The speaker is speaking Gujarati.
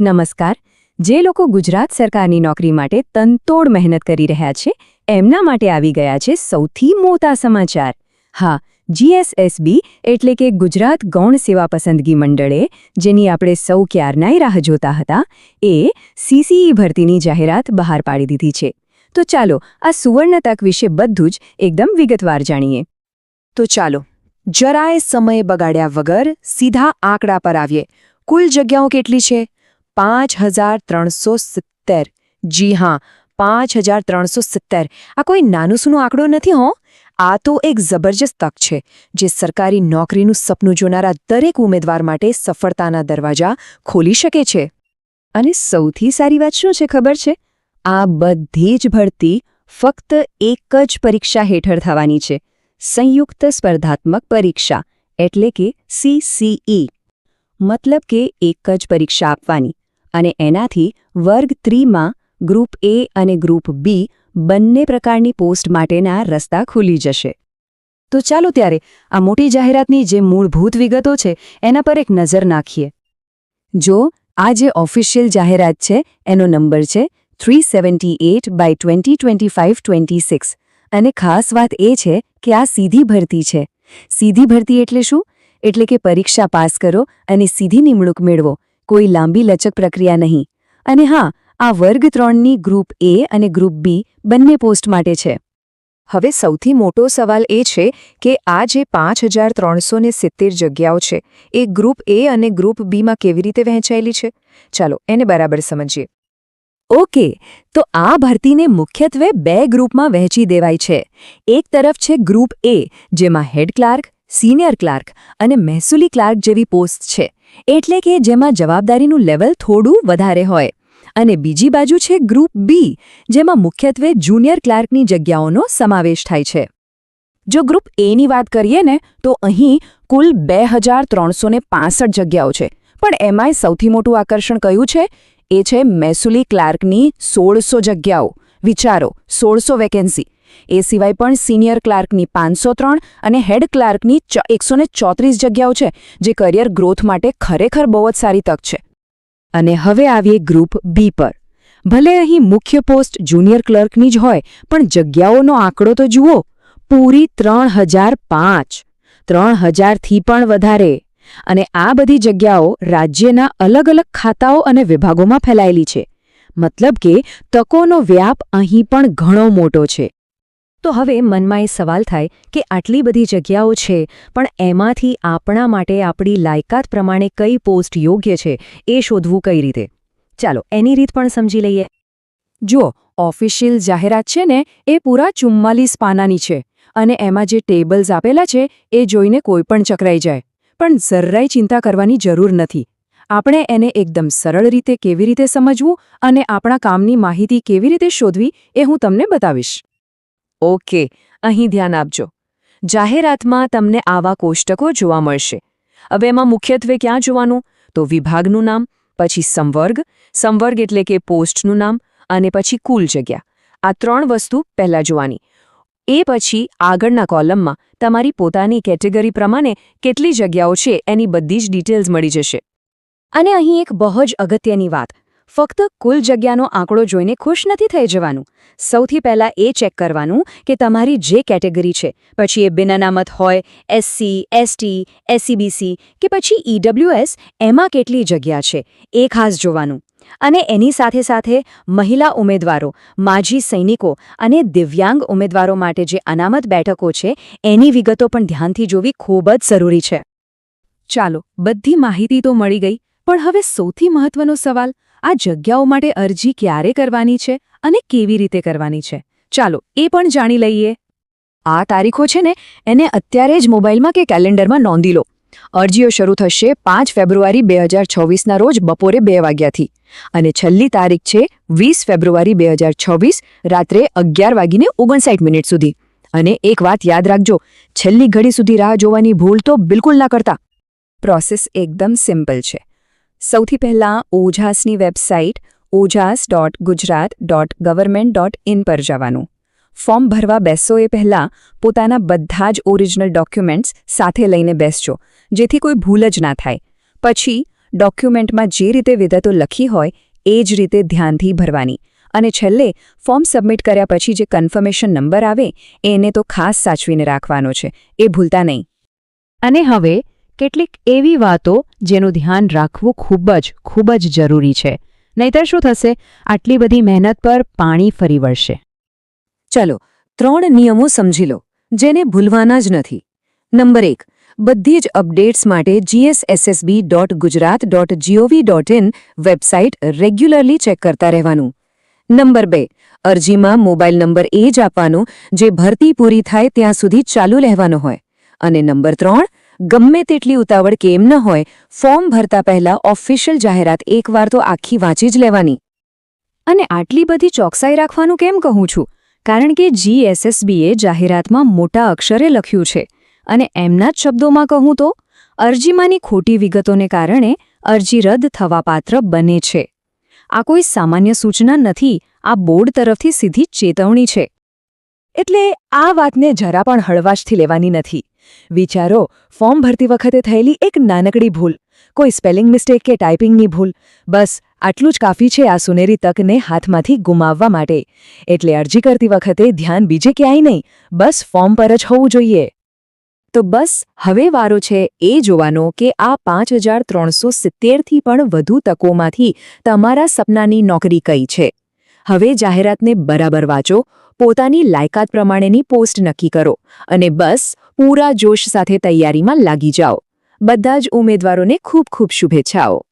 નમસ્કાર. જે લોકો ગુજરાત સરકારની નોકરી માટે તનતોડ મહેનત કરી રહ્યા છે, એમના માટે આવી ગયા છે સૌથી મોટા સમાચાર. હા જીએસએસબી એટલે કે ગુજરાત ગૌણ સેવા પસંદગી મંડળે, જેની આપણે સૌ ક્યારનાય રાહ જોતા હતા, એ સીસીઈ ભરતીની જાહેરાત બહાર પાડી દીધી છે. તો ચાલો, આ સુવર્ણ તક વિશે બધું જ એકદમ વિગતવાર જાણીએ. તો ચાલો, જરાય સમય બગાડ્યા વગર સીધા આંકડા પર આવીએ. કુલ જગ્યાઓ કેટલી છે? પાંચ હજાર ત્રણસો સિત્તેર. જી હા, પાંચ હજાર ત્રણસો સિત્તેર. આ કોઈ નાનું સૂનું આંકડો નથી હો. આ તો એક જબરજસ્ત તક છે, જે સરકારી નોકરીનું સપનું જોનારા દરેક ઉમેદવાર માટે સફળતાના દરવાજા ખોલી શકે છે. અને સૌથી સારી વાત શું છે ખબર છે? આ બધી જ ભરતી ફક્ત એક જ પરીક્ષા હેઠળ થવાની છે. સંયુક્ત સ્પર્ધાત્મક પરીક્ષા, એટલે કે સીસીઈ મતલબ કે એક જ પરીક્ષા આપવાની. અને એનાથી વર્ગ ત્રીમાં ગ્રુપ એ અને ગ્રુપ બી બંને પ્રકારની પોસ્ટ માટેના રસ્તા ખુલી જશે. તો ચાલો ત્યારે આ મોટી જાહેરાતની જે મૂળભૂત વિગતો છે, એના પર એક નજર નાખીએ. જો આ જે ઓફિશિયલ જાહેરાત છે, એનો નંબર છે three seventy eight by twenty twenty five twenty six. અને ખાસ વાત એ છે કે આ સીધી ભરતી છે. સીધી ભરતી એટલે શું? એટલે કે પરીક્ષા પાસ કરો અને સીધી નિમણૂક મેળવો. કોઈ લાંબી લચક પ્રક્રિયા નહીં. અને હા, આ વર્ગ ત્રણની ગ્રુપ એ અને ગ્રુપ બી બંને પોસ્ટ માટે છે. હવે સૌથી મોટો સવાલ એ છે કે આ જે પાંચ હજાર ત્રણસો સિત્તેર જગ્યાઓ છે, એ ગ્રુપ એ અને ગ્રુપ બીમાં કેવી રીતે વહેંચાયેલી છે? ચાલો, એને બરાબર સમજીએ. ઓકે, તો આ ભરતીને મુખ્યત્વે બે ગ્રુપમાં વહેંચી દેવાય છે. એક તરફ છે ગ્રુપ એ, જેમાં હેડ ક્લાર્ક, સિનિયર ક્લાર્ક અને મહેસૂલી ક્લાર્ક જેવી પોસ્ટ છે. એટલે કે જેમાં જવાબદારીનું લેવલ થોડું વધારે હોય. અને બીજી બાજુ છે ગ્રુપ બી જેમાં મુખ્યત્વે જુનિયર ક્લાર્કની જગ્યાઓનો સમાવેશ થાય છે. જો ગ્રુપ એની વાત કરીએ ને, તો અહીં કુલ બે જગ્યાઓ છે. પણ એમાંય સૌથી મોટું આકર્ષણ કયું છે? એ છે મેસુલી ક્લાર્કની સોળસો જગ્યાઓ. વિચારો, સોળસો વેકેન્સી એ સિવાય પણ સિનિયર ક્લાર્કની પાંચસો ત્રણ અને હેડ ક્લાર્કની એકસો જગ્યાઓ છે, જે કરિયર ગ્રોથ માટે ખરેખર બહુ જ સારી તક છે. અને હવે આવીએ ગ્રુપ બી પર. ભલે અહીં મુખ્ય પોસ્ટ જુનિયર ક્લર્કની જ હોય, પણ જગ્યાઓનો આંકડો તો જુઓ. પૂરી ત્રણ હજાર પાંચ. ત્રણ હજારથી પણ વધારે. અને આ બધી જગ્યાઓ રાજ્યના અલગ અલગ ખાતાઓ અને વિભાગોમાં ફેલાયેલી છે. મતલબ કે તકોનો વ્યાપ અહીં પણ ઘણો મોટો છે. તો હવે મનમાં એ સવાલ થાય કે આટલી બધી જગ્યાઓ છે, પણ એમાંથી આપણા માટે આપણી લાયકાત પ્રમાણે કઈ પોસ્ટ યોગ્ય છે એ શોધવું કઈ રીતે? ચાલો, એની રીત પણ સમજી લઈએ. જુઓ, ઓફિશિયલ જાહેરાત છે ને, એ પૂરા ચુમ્માલીસ પાનાની છે અને એમાં જે ટેબલ્સ આપેલા છે, એ જોઈને કોઈ પણ ચકરાઈ જાય. પણ જરાય ચિંતા કરવાની જરૂર નથી. આપણે એને એકદમ સરળ રીતે કેવી રીતે સમજવું અને આપણા કામની માહિતી કેવી રીતે શોધવી એ હું તમને બતાવીશ. ઓકે, અહીં ધ્યાન આપજો. જાહેરાતમાં તમને આવા કોષ્ટકો જોવા મળશે. હવે એમાં મુખ્યત્વે ક્યાં જોવાનું? તો વિભાગનું નામ, પછી સંવર્ગ સંવર્ગ એટલે કે પોસ્ટનું નામ, અને પછી કુલ જગ્યા. આ ત્રણ વસ્તુ પહેલાં જોવાની. એ પછી આગળના કોલમમાં તમારી પોતાની કેટેગરી પ્રમાણે કેટલી જગ્યાઓ છે એની બધી જ ડિટેલ્સ મળી જશે. અને અહીં એક બહુ જ અગત્યની વાત. ફક્ત કુલ જગ્યાનો આંકડો જોઈને ખુશ નથી થઈ જવાનું. સૌથી પહેલાં એ ચેક કરવાનું કે તમારી જે કેટેગરી છે, પછી એ બિન અનામત હોય એસસી એસટી એસસીબીસી કે પછી ઈડબ્લ્યુએસ એમાં કેટલી જગ્યા છે, એ ખાસ જોવાનું. અને એની સાથે સાથે મહિલા ઉમેદવારો, માજી સૈનિકો અને દિવ્યાંગ ઉમેદવારો માટે જે અનામત બેઠકો છે, એની વિગતો પણ ધ્યાનથી જોવી ખૂબ જ જરૂરી છે. ચાલો, બધી માહિતી તો મળી ગઈ પણ હવે સૌથી મહત્વનો સવાલ, આ જગ્યાઓ માટે અરજી ક્યારે કરવાની છે અને કેવી રીતે કરવાની છે? ચાલો, એ પણ જાણી લઈએ. આ તારીખો છે ને, એને અત્યારે જ મોબાઈલમાં કે કેલેન્ડરમાં નોંધી લો. અરજીઓ શરૂ થશે પાંચ ફેબ્રુઆરી બે હજાર છવ્વીસના રોજ બપોરે બે વાગ્યાથી અને છેલ્લી તારીખ છે વીસ ફેબ્રુઆરી બે હજાર છવ્વીસ રાત્રે અગિયાર વાગીને ઓગણસાઠ મિનિટ સુધી. અને એક વાત યાદ રાખજો, છેલ્લી ઘડી સુધી રાહ જોવાની ભૂલ તો બિલકુલ ના કરતા. પ્રોસેસ એકદમ સિમ્પલ છે. સૌથી પહેલાં ઓઝાસની website Ojas dot Gujarat dot government dot in પર જવાનું. ફોર્મ ભરવા બેસો એ પહેલાં પોતાના બધા જ ઓરિજિનલ ડોક્યુમેન્ટ્સ સાથે લઈને બેસજો, જેથી કોઈ ભૂલ જ ના થાય. પછી ડોક્યુમેન્ટમાં જે રીતે વિગતો લખી હોય, એ જ રીતે ધ્યાનથી ભરવાની. અને છેલ્લે ફોર્મ સબમિટ કર્યા પછી જે કન્ફર્મેશન નંબર આવે, એને તો ખાસ સાચવીને રાખવાનો છે, એ ભૂલતા નહીં. અને હવે કેટલીક એવી વાતો જેનું ધ્યાન રાખવું ખૂબ જ ખૂબ જ જરૂરી છે. નહીતર શું થશે? આટલી બધી મહેનત પર પાણી ફરી વળશે. ચલો, ત્રણ નિયમો સમજી લો, જેને ભૂલવાના જ નથી. નંબર એક, બધી જ અપડેટ્સ માટે GSSSB dot Gujarat dot GOV dot in website regularly check કરતા રહેવાનું. નંબર બે, અરજીમાં મોબાઈલ નંબર એ જ આપવાનો, જે ભરતી પૂરી થાય ત્યાં સુધી ચાલુ રહેવાનો હોય. અને નંબર ત્રણ ગમે તેટલી ઉતાવળ કેમ ન હોય, ફોર્મ ભરતા પહેલા ઓફિશિયલ જાહેરાત એકવાર તો આખી વાંચી જ લેવાની. અને આટલી બધી ચોકસાઈ રાખવાનું કેમ કહું છું? કારણ કે જીએસએસબીએ જાહેરાતમાં મોટા અક્ષરે લખ્યું છે. અને એમના જ શબ્દોમાં કહું તો, અરજીમાંની ખોટી વિગતોને કારણે અરજી રદ થવાપાત્ર બને છે. આ કોઈ સામાન્ય સૂચના નથી, આ બોર્ડ તરફથી સીધી ચેતવણી છે. એટલે આ વાતને જરા પણ હળવાશથી લેવાની નથી. વિચારો, ફોર્મ ભરતી વખતે થયેલી એક નાનકડી ભૂલ. કોઈ સ્પેલિંગ મિસ્ટેક કે ટાઈપિંગની ભૂલ. બસ, આટલું જ કાફી છે આ સુનેરી તકને હાથમાંથી ગુમાવવા માટે. એટલે અરજી કરતી વખતે ધ્યાન બીજે ક્યાંય નહીં. બસ, ફોર્મ પર જ હોવું જોઈએ. તો બસ, હવે વારો છે એ જોવાનો કે આ પાંચ હજાર ત્રણસો સિત્તેરથી પણ વધુ તકોમાંથી તમારા સપનાની નોકરી કઈ છે. હવે જાહેરાતને બરાબર વાંચો. પોતાની લાયકાત પ્રમાણેની પોસ્ટ નક્કી કરો અને બસ પૂરા જોશ સાથે તૈયારીમાં લાગી જાઓ. બધા જ ઉમેદવારોને ખૂબ ખૂબ શુભેચ્છાઓ.